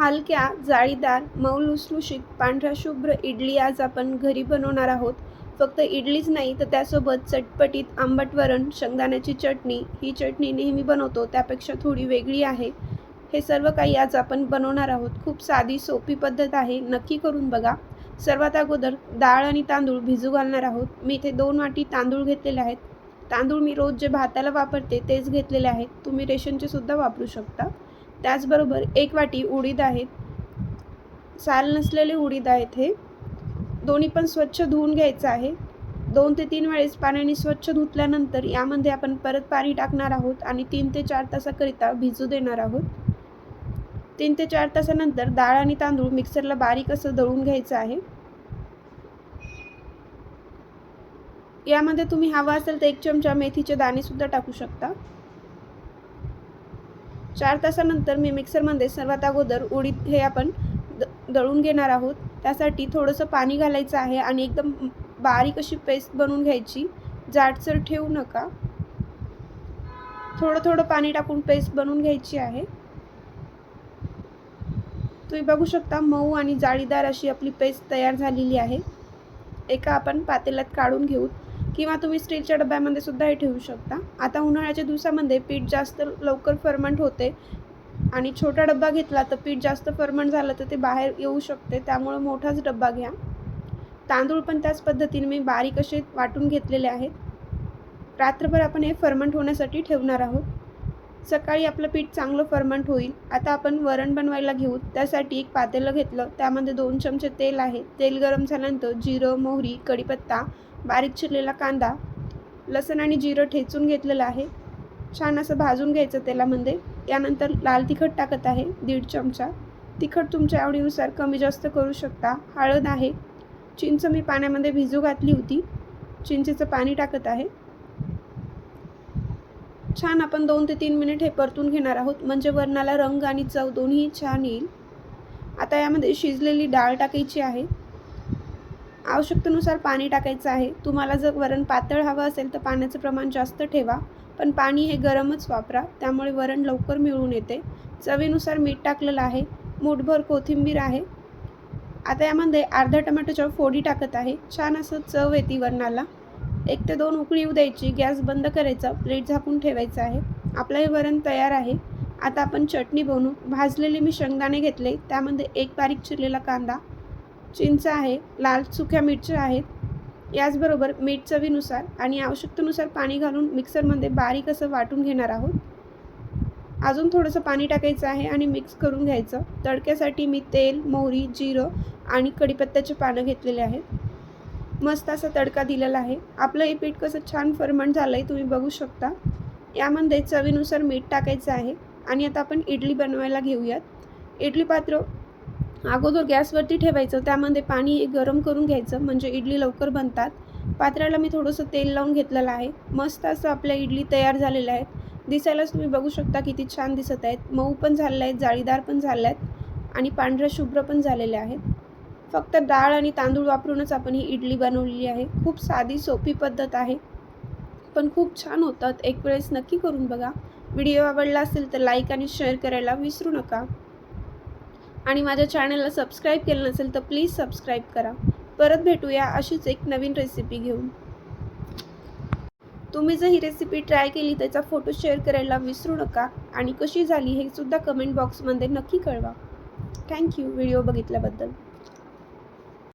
हलक्या जाळीदार मऊ लुसलुशीत पांढऱ्या शुभ्र इडली आज आपण घरी बनवणार आहोत. फक्त इडलीच नाही तर त्यासोबत चटपटीत आंबट वरण शेंगदाण्याची चटणी. ही चटणी नेहमी बनवतो त्यापेक्षा थोडी वेगळी आहे. हे सर्व काही आज आपण बनवणार आहोत. खूप साधी सोपी पद्धत आहे. नक्की करून बघा. सर्वात अगोदर डाळ आणि तांदूळ भिजू घालणार आहोत. मी इथे दोन वाटी तांदूळ घेतलेले आहेत. तांदूळ मी रोज जे भाताला वापरते तेच घेतलेले आहेत. तुम्ही रेशनचे सुद्धा वापरू शकता. त्याचबरोबर एक वाटी उडीद आहेत. साल नसलेले उडीद आहेत हे. दोन्ही पण स्वच्छ धुवून घ्यायचं आहे. दोन ते तीन वेळेस पाण्याने स्वच्छ धुतल्यानंतर यामध्ये आपण परत पाणी टाकणार आहोत आणि तीन ते चार तासाकरिता भिजू देणार आहोत. तीन ते चार तासानंतर डाळ आणि तांदूळ मिक्सरला बारीक असं दळून घ्यायचं आहे. यामध्ये तुम्ही हवा असेल तर एक चमचा मेथीचे दाणेसुद्धा टाकू शकता. चार तासानंतर मी मिक्सरमध्ये सर्वात अगोदर उडीद हे आपण द दळून घेणार आहोत. त्यासाठी थोडंसं पाणी घालायचं आहे आणि एकदम बारीक अशी पेस्ट बनवून घ्यायची. जाडसर ठेवू नका. थोडं थोडं पाणी टाकून पेस्ट बनवून घ्यायची आहे. तुम्ही बघू शकता मऊ आणि जाळीदार अशी आपली पेस्ट तयार झालेली आहे. एका आपण पातेल्यात काढून घेऊ. किंवा तुम्ही स्टीलच्या डब्यामध्ये सुद्धा हे ठेवू शकता. आता उन्हाळ्याच्या दिवसामध्ये पीठ जास्त लवकर फर्मंट होते आणि छोटा डब्बा घेतला तर पीठ जास्त फर्मंट झालं तर ते बाहेर येऊ शकते. त्यामुळं मोठाच डब्बा घ्या. तांदूळ पण त्याच पद्धतीने मी बारीक असे वाटून घेतलेले आहेत. रात्रभर आपण हे फर्मंट होण्यासाठी ठेवणार आहोत. सकाळी आपलं पीठ चांगलं फर्मंट होईल. आता आपण वरण बनवायला घेऊ. त्यासाठी एक पातेलं घेतलं. त्यामध्ये दोन चमचे तेल आहे. तेल गरम झाल्यानंतर जिरं मोहरी कढीपत्ता बारीक चिरलेला कांदा लसण आणि जिरं ठेचून घेतलेलं आहे. छान असं भाजून घ्यायचं तेलामध्ये. यानंतर लाल तिखट टाकत आहे दीड चमचा. तिखट तुमच्या आवडीनुसार कमी जास्त करू शकता. हळद आहे. चिंच मी पाण्यामध्ये भिजू घातली होती. चिंचेचं पाणी टाकत आहे. छान आपण दोन ते तीन मिनिट हे परतून घेणार आहोत. म्हणजे वरणाला रंग आणि चव दोन्ही छान येईल. आता यामध्ये शिजलेली डाळ टाकायची आहे. आवश्यकतेनुसार पाणी टाकायचं आहे. तुम्हाला जर वरण पातळ हवं असेल तर पाण्याचं प्रमाण जास्त ठेवा. पण पाणी हे गरमच वापरा. त्यामुळे वरण लवकर मिळून येते. चवीनुसार मीठ टाकलेलं आहे. मूठभर कोथिंबीर आहे. आता यामध्ये अर्धा टमॅटोच्या फोडी टाकत आहे. छान असं चव येते वरणाला. एक ते दोन उकळी येऊ द्यायची. गॅस बंद करायचा. प्लेट झाकून ठेवायचं आहे. आपलं हे वरण तयार आहे. आता आपण चटणी बनवू. भाजलेले मी शेंगदाणे घेतले. त्यामध्ये एक बारीक चिरलेला कांदा चिंच आहे लाल सुक्या मिरच्या आहेत. याचबरोबर मीठ चवीनुसार आणि आवश्यकतेनुसार पाणी घालून मिक्सरमध्ये बारीक असं वाटून घेणार आहोत. अजून थोडंसं पाणी टाकायचं आहे आणि मिक्स करून घ्यायचं. तडक्यासाठी मी तेल मोहरी जिरं आणि कढीपत्त्याचे पानं घेतलेले आहेत. मस्त असा तडका दिलेला आहे. आपलं हे पीठ कसं छान फर्मंट झालं आहे तुम्ही बघू शकता. यामध्ये चवीनुसार मीठ टाकायचं आहे आणि आता आपण इडली बनवायला घेऊयात. इडली पात्र अगोदर गॅसवरती ठेवायचं त्यामध्ये पाणी गरम करून घ्यायचं म्हणजे इडली लवकर बनतात. पात्राला मी थोडंसं तेल लावून घेतलेलं आहे. मस्त असं आपल्या इडली तयार झालेल्या आहेत. दिसायलाच तुम्ही बघू शकता किती छान दिसत आहेत. मऊ पण झालेले आहेत जाळीदार पण झाले आहेत आणि पांढऱ्या शुभ्र पण झालेले आहेत. फक्त डाळ आणि तांदूळ वापरूनच आपण ही इडली बनवलेली आहे. खूप साधी सोपी पद्धत आहे. पण खूप छान होतात. एक वेळेस नक्की करून बघा. व्हिडिओ आवडला असेल तर लाईक आणि शेअर करायला विसरू नका. आणि माझ्या चॅनलला सबस्क्राईब केलं नसेल तर प्लीज सबस्क्राईब करा. परत भेटूया अशीच एक नवीन रेसिपी घेऊन. तुम्ही जर ही रेसिपी ट्राय केली त्याचा फोटो शेअर करायला विसरू नका आणि कशी झाली हे सुद्धा कमेंट बॉक्समध्ये नक्की कळवा. Thank you video बघितल्याबद्दल.